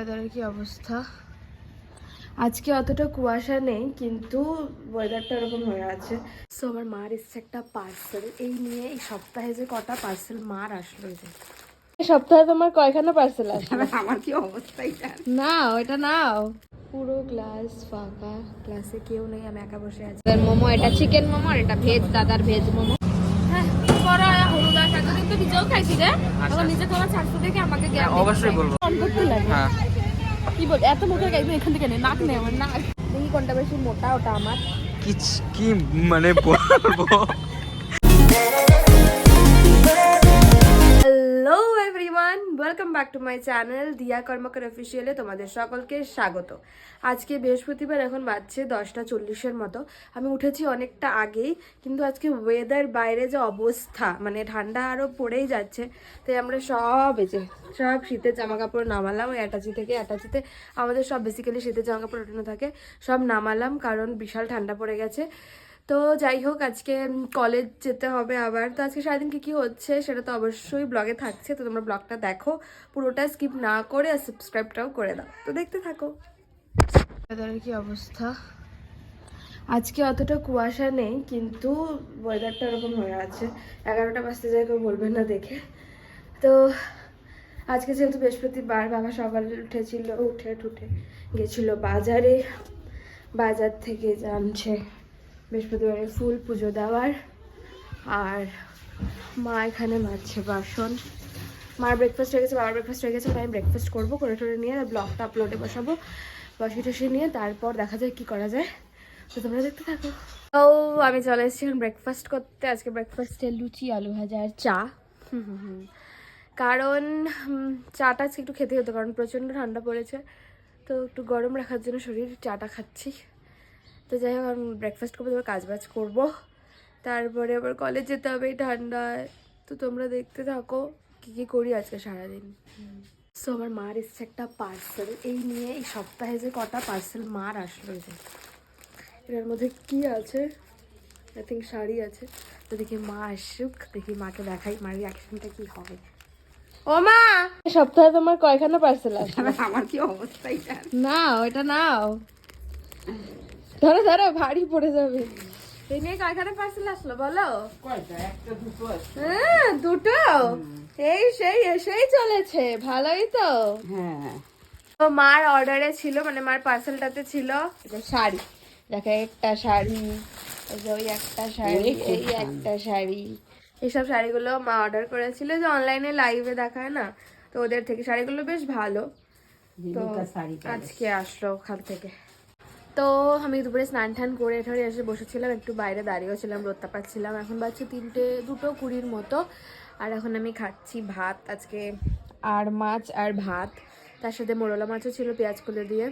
ওয়েদারের কি অবস্থা? আজকে অতটা কুয়াশা নেই কিন্তু ওয়েদারটা এরকম হয়ে আছে। সো আমার মার এসছে একটা পার্সেল এই নিয়ে এই সপ্তাহে যে কটা পার্সেল মার আসলো এই যে। এই সপ্তাহে তোমার কয়খানা পার্সেল আসলো? আমার কি অবস্থা এটা? নাও এটা নাও। পুরো ক্লাস ফাঁকা। ক্লাসে কেউ নেই আমি একা বসে আছি। মোমো এটা চিকেন মোমো আর এটা ভেজ দাদার ভেজ মোমো হ্যাঁ বড় হলুদ আর এতদিন তো নিজেও খাইছি রে। আমার নিজে খাওয়া ছাড়ছো দেখে আমাকে হ্যাঁ, অবশ্যই বলব। ফোন করতে লাগে। হ্যাঁ। কি বল এত মোটা গাইবে এখান থেকে নাক নেই আমার নাক। দেখি কোনটা বেশি মোটা ওটা আমার। কি কি মানে বলব? Welcome back to my channel Diya Karmakar অফিসিয়ালে তোমাদের সকলকে স্বাগত। আজকে বৃহস্পতিবার, এখন বাজছে দশটা চল্লিশের মতো। আমি উঠেছি অনেকটা আগেই, কিন্তু আজকে ওয়েদার বাইরে যে অবস্থা মানে ঠান্ডা আরও পড়েই যাচ্ছে, তাই আমরা সব যে সব শীতের জামা কাপড় নামালাম, ওই অ্যাটাচি থেকে অ্যাটাচিতে আমাদের সব বেসিক্যালি শীতের জামা কাপড় ওঠানো থাকে, সব নামালাম, কারণ বিশাল ঠান্ডা পড়ে গেছে। তো যাই হোক, আজকে কলেজ যেতে হবে আবার। তো আজকে সারাদিন কী কী হচ্ছে সেটা তো অবশ্যই ব্লগে থাকছে, তো তোমরা ব্লগটা দেখো। পুরোটা স্কিপ না করে আর সাবস্ক্রাইবটাও করে দাও। তো দেখতে থাকো। ওয়েদারের কি অবস্থা? আজকে অতটা কুয়াশা নেই, কিন্তু ওয়েদারটা ওরকম হয়ে আছে। এগারোটা বাজতে যাই কেউ বলবে না দেখে। তো আজকে যেহেতু বৃহস্পতিবার, বাবা সকালে উঠেছিল, উঠে টুটে গেছিল বাজারে। বাজার থেকে জানছে বৃহস্পতিবারে ফুল পুজো দেওয়ার। আর মা এখানে মারছে বাসন মার ব্রেকফাস্ট হয়ে গেছে, বাবার ব্রেকফাস্ট হয়ে গেছে আমি ব্রেকফাস্ট করব, করে টোরে নিয়ে ব্লগটা আপলোডে বসাবো, বসে টসে নিয়ে তারপর দেখা যায় কি করা যায়। তো তোমরা দেখতে থাকো। তো আমি চলে এসেছি এখন ব্রেকফাস্ট করতে। আজকে ব্রেকফাস্টে লুচি, আলু ভাজা আর চা। কারণ চাটা আজকে একটু খেতে হতো, কারণ প্রচণ্ড ঠান্ডা পড়েছে। তো একটু গরম রাখার জন্য শরীর চাটা খাচ্ছি। তো যাই হোক আমি ব্রেকফাস্ট করব তারপর কাজ বাজ করব। তারপরে আবার কলেজ যেতে হবে এই ঠান্ডায়। তো তোমরা দেখতে থাকো কী কী করি আজকে সারাদিন। সো আমার মার এসছে একটা পার্সেল এই নিয়ে এই সপ্তাহে যে কটা পার্সেল মার আসলো যে। এটার মধ্যে কি আছে? আই থিঙ্ক শাড়ি আছে। তো দেখি মা আসুক দেখি মাকে দেখাই মার রিয়াকশনটা কি হবে। ও মা! সপ্তাহে তোমার কয়খানা পার্সেল আসলো আমার কি অবস্থা এটা? নাও এটা নাও। ধরো ধরো ভারী পড়ে যাবে। এই নিয়ে কয়খানা পার্সেল আসলো বলো? হ্যাঁ দুটো? এই সেই এসেই চলেছে ভালোই তো। হ্যাঁ। তো মার অর্ডারে ছিল মানে মার পার্সেলটাতে ছিল। এই শাড়ি। দেখো একটা শাড়ি ওই একটা শাড়ি এই একটা শাড়ি। এইসব শাড়িগুলো মা অর্ডার করেছিল যে অনলাইনে লাইভে দেখায় না। তো ওদের থেকে শাড়িগুলো বেশ ভালো। তো শাড়ি আজকে আসলো ওখান থেকে। তো আমি দুপুরে স্নান টান করে ঠরে এসে বসেছিলাম, একটু বাইরে দাঁড়িয়েও ছিলাম রোদটা পাচ্ছিলাম এখন বাজছে তিনটে, দুটো কুড়ির মতো। আর এখন আমি খাচ্ছি ভাত, আজকে আর মাছ আর ভাত। তার সাথে মোরলা মাছও ছিল পেঁয়াজ কুলে দিয়ে।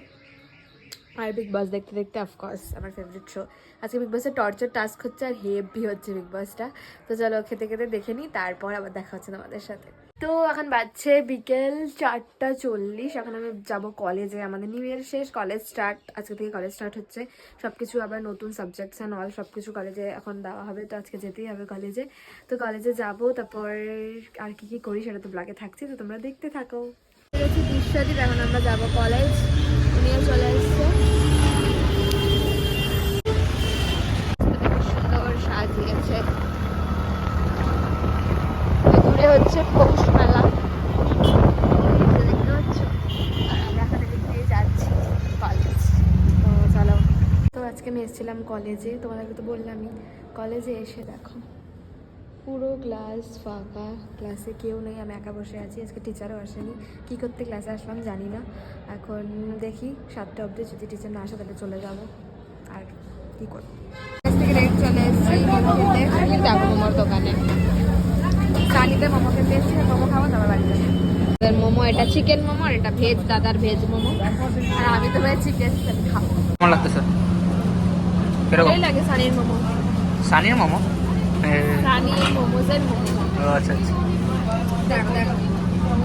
আর বিগ বস দেখতে দেখতে অফকোর্স আমার ফেভারিট শো আজকে বিগ বসের টর্চার টাস্ক হচ্ছে আর হেভি হচ্ছে বিগ বসটা তো চলো খেতে খেতে দেখে নিই, তারপর আবার দেখা হচ্ছে তোমাদের সাথে। তো এখন বাজছে বিকেল চারটা চল্লিশ। এখন আমি যাব কলেজে আমাদের নিউ ইয়ার শেষ কলেজ স্টার্ট আজকে থেকে কলেজ স্টার্ট হচ্ছে। সব কিছু আবার নতুন সাবজেক্টস অ্যান্ড অল সব কিছু কলেজে এখন দেওয়া হবে। তো আজকে যেতেই হবে কলেজে তো কলেজে যাব। তারপর আর কি কি করি সেটা তো ব্লগে থাকছে। তো তোমরা দেখতে থাকো। বিশ্বজিৎ এখন আমরা যাব কলেজ উনিও চলে এসছে। তো চলো। তো আজকে আমি এসেছিলাম কলেজে তোমাদেরকে তো বললামই। কলেজে এসে দেখো। পুরো ক্লাস ফাঁকা ক্লাসে কেউ নেই আমি একা বসে আছি আজকে টিচারও আসেনি। কী করতে ক্লাসে আসলাম জানি না। এখন দেখি সাতটা অবধি যদি টিচার না আসে তাহলে চলে যাব। আর কী করব? থেকে direct চলে এসেছি দোকানে। কালিতে মোমো খেতে এসেছি মোমো খাব তারপর বাড়ি যাব। মোমো এটা চিকেন মোমো আর এটা ভেজ দাদার ভেজ মোমো। আর আমি তো ভাই চিকেন খাব। কেমন লাগতেছে? কীরকম? ভালোই লাগে সানির মোমো। সানির মোমো? এ, সানি মোমোজের মোমো। ও আচ্ছা আচ্ছা। দেখো দেখো।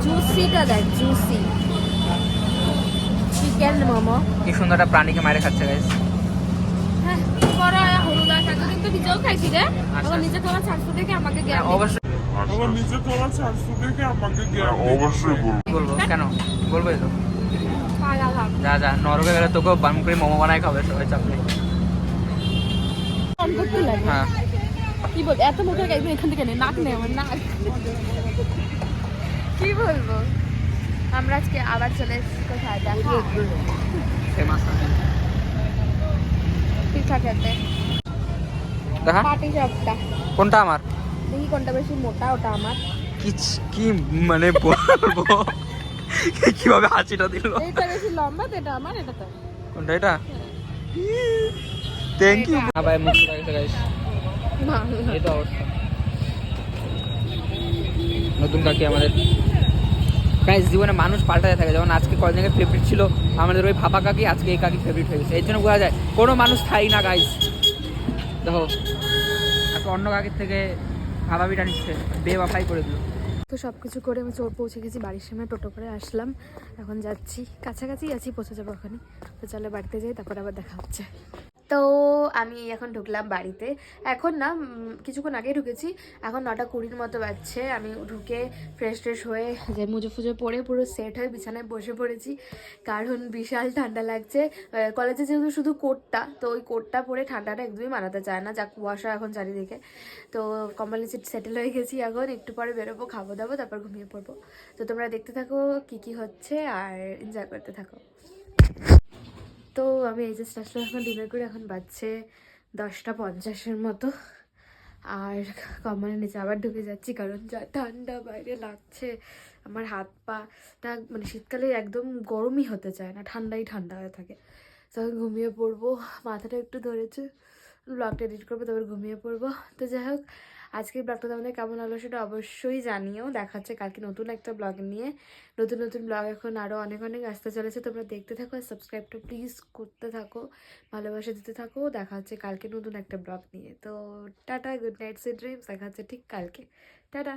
জুসিটা দেখ জুসি। চিকেন মোমো। কি সুন্দর একটা প্রাণীকে মারে খাচ্ছে গাইস হ্যাঁ বড় হলুদ আর এতদিন তো নিজেও খাইছি রে। এখন নিজে খাওয়া ছাড়তে দেখে আমাকে জ্ঞান অবশ্যই। আমার নিচে তোলা ছাড়ছে দেখে আমাকে জ্ঞান অবশ্যই বলব। বলব? কেন? বলব তো। যা যা নরকে গেলে তোকেও বান করে মোমো বানায় খাবে সবাই চাপলে। অন হ্যাঁ। কি বল এত মুখের একদম এখান থেকে নে নাক নে আমার নাক। কি বলব? আমরা আজকে আবার চলে এসেছি কোথায়? দেখা পিঠা খেতে দেখা? কোনটা আমার? দেখি কোনটা বেশি মোটা ওটা আমার। কি কি মানে বলব? কীভাবে হাসিটা দিল? এইটা বেশি লম্বা তো এটা আমার এটা তো। কোনটা এটা? থ্যাংক ইউ হ্যাঁ ভাই মুখ গেছে গাইস এই তো অবস্থা। নতুন কাকি আমাদের। গাইস জীবনে মানুষ পাল্টাতে থাকে। যেমন আজকে কয়েকদিন আগে ফেভারিট ছিল আমাদের ওই ভাপা কাকি আজকে এই কাকি ফেভারিট হয়ে গেছে। এর জন্য বোঝা যায় কোনো মানুষ স্থায়ী না গাইস দেখো অন্য কাকির থেকে ভাবাবিটা নিচ্ছে বেবাফাই করে দিল। তো সব কিছু করে আমি চোর পৌঁছে গেছি, বাড়ির সামনে টোটো করে আসলাম। এখন যাচ্ছি কাছাকাছি আছি, পৌঁছে যাব ওখানে তো চলো বাড়িতে যাই, তারপর আবার দেখা হচ্ছে। তো আমি এখন ঢুকলাম বাড়িতে। এখন না কিছুক্ষণ আগে ঢুকেছি। এখন নটা কুড়ির মতো বাজছে। আমি ঢুকে ফ্রেশ ট্রেশ হয়ে যে মুজো ফুজো পরে পুরো সেট হয়ে বিছানায় বসে পড়েছি। কারণ বিশাল ঠান্ডা লাগছে। কলেজে যেহেতু শুধু কোটটা, তো ওই কোটটা পরে ঠান্ডাটা একদমই মানাতে চায় না। যা কুয়াশা এখন চারিদিকে। তো কম্বল নিচে সেটেল হয়ে গেছি এখন। একটু পরে বেরোবো খাব দাবো তারপর ঘুমিয়ে পড়ব। তো তোমরা দেখতে থাকো কি কি হচ্ছে আর এনজয় করতে থাকো। তো আমি এই যে আসলে এখন ডিনার করে এখন বাজছে দশটা পঞ্চাশের মতো। আর কম্বলের নিচে আবার ঢুকে যাচ্ছি কারণ যা ঠান্ডা বাইরে লাগছে, আমার হাত পাটা মানে শীতকালে একদম গরমই হতে চায় না, ঠান্ডাই ঠান্ডা হয়ে থাকে। তখন ঘুমিয়ে পড়ব, মাথাটা একটু ধরেছে ব্লগটা এডিট করব, তারপর ঘুমিয়ে পড়ব। তো যাই হোক আজকের ব্লগটা তোমাদের কেমন হলো সেটা অবশ্যই জানিও। দেখাচ্ছে কালকে নতুন একটা ব্লগ নিয়ে। নতুন নতুন ব্লগ এখন আরও অনেক অনেক আসতে চলেছে। তোমরা দেখতে থাকো আর সাবস্ক্রাইবটা প্লিজ করতে থাকো। ভালোবাসা দিতে থাকো। দেখা হচ্ছে কালকে নতুন একটা ব্লগ নিয়ে। তো tata good night sweet dreams দেখা হচ্ছে ঠিক কালকে। টাটা।